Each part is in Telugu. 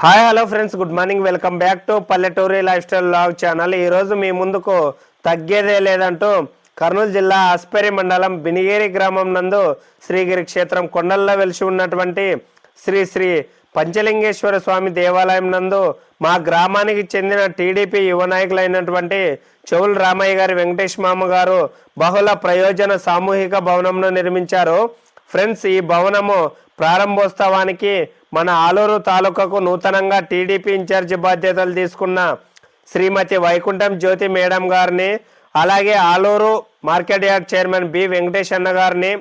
Hi hello friends good morning welcome back to పల్లెటూరి లైఫ్ స్టైల్ లావ్ ఛానల్ ఈరోజు మీ ముందుకు తగ్గేదే లేదంటూ కర్నూలు జిల్లా ఆస్పేరి మండలం బినిగేరి గ్రామం నందు శ్రీగిరి క్షేత్రం కొండల్లో వెలిసి ఉన్నటువంటి శ్రీ శ్రీ పంచలింగేశ్వర స్వామి దేవాలయం నందు మా గ్రామానికి చెందిన టీడీపీ యువ నాయకులైనటువంటి చెవుల రామయ్య గారి వెంకటేష్ మామ గారు బహుళ ప్రయోజన సామూహిక భవనంను నిర్మించారు. ఫ్రెండ్స్ ఈ భవనము ప్రారంభోత్సవానికి మన ఆలూరు తాలూకాకు నూతనంగా టీడీపీ ఇన్ఛార్జి బాధ్యతలు తీసుకున్న శ్రీమతి వైకుంఠం జ్యోతి మేడం గారిని అలాగే Aluru market yard chairman B Venkatesh అన్న గారిని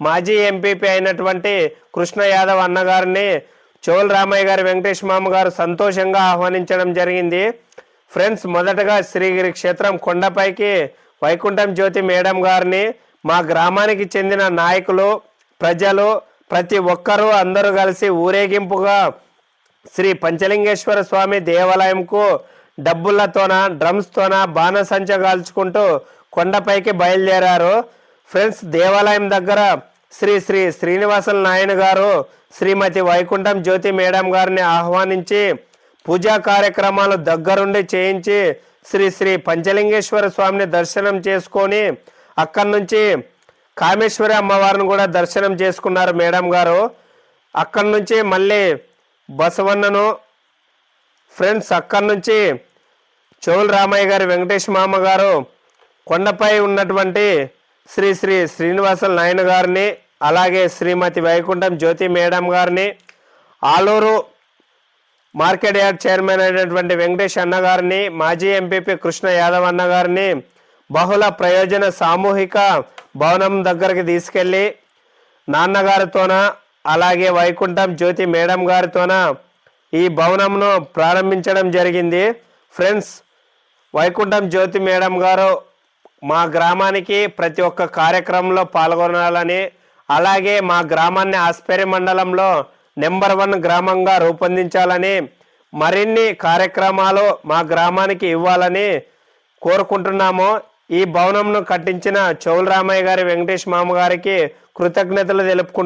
మాజీ ఎంపీపీ అయినటువంటి కృష్ణ యాదవ్ అన్న గారిని చోల్ రామయ్య గారి వెంకటేష్ మామ గారు సంతోషంగా ఆహ్వానించడం జరిగింది. ఫ్రెండ్స్ మొదటగా శ్రీగిరి క్షేత్రం కొండపైకి వైకుంఠం జ్యోతి మేడం గారిని మా గ్రామానికి చెందిన నాయకులు ప్రజలు ప్రతి ఒక్కరూ అందరూ కలిసి ఊరేగింపుగా శ్రీ పంచలింగేశ్వర స్వామి దేవాలయంకు డబ్బులతోన డ్రమ్స్తోన బాణసంచ కాల్చుకుంటూ కొండపైకి బయలుదేరారు. ఫ్రెండ్స్ దేవాలయం దగ్గర శ్రీ శ్రీ శ్రీనివాసల నాయన గారు శ్రీమతి వైకుంఠం జ్యోతి మేడం గారిని ఆహ్వానించి పూజా కార్యక్రమాలు దగ్గరుండి చేయించి శ్రీ శ్రీ పంచలింగేశ్వర స్వామిని దర్శనం చేసుకొని అక్కడి నుంచి కామేశ్వరి అమ్మవారిని కూడా దర్శనం చేసుకున్నారు మేడం గారు. అక్కడి నుంచి మళ్ళీ బసవన్నను ఫ్రెండ్స్ అక్కడి నుంచి చౌల్ రామయ్య గారి వెంకటేష్ మామ గారు కొండపై ఉన్నటువంటి శ్రీ శ్రీ శ్రీనివాసల నాయన గారిని అలాగే శ్రీమతి వైకుంఠం జ్యోతి మేడం గారిని ఆలూరు మార్కెట్ యార్డ్ చైర్మన్ అయినటువంటి వెంకటేష్ అన్న గారిని మాజీ ఎంపీపీ కృష్ణ యాదవ్ అన్న గారిని బహుళ ప్రయోజన సామూహిక భవనం దగ్గరికి తీసుకెళ్ళి నాన్నగారితోన అలాగే వైకుంఠం జ్యోతి మేడం గారితోన ఈ భవనంను ప్రారంభించడం జరిగింది. ఫ్రెండ్స్ వైకుంఠం జ్యోతి మేడం గారు మా గ్రామానికి ప్రతి ఒక్క కార్యక్రమంలో పాల్గొనాలని అలాగే మా గ్రామాన్ని ఆస్పేరి మండలంలో నెంబర్ వన్ గ్రామంగా రూపొందించాలని మరిన్ని కార్యక్రమాలు మా గ్రామానికి ఇవ్వాలని కోరుకుంటున్నాము. ఈ భవనంను కట్టించిన చౌల్ రామయ్య గారి వెంకటేష్ మామ గారికి కృతజ్ఞతలు తెలుపుకుంటున్నారు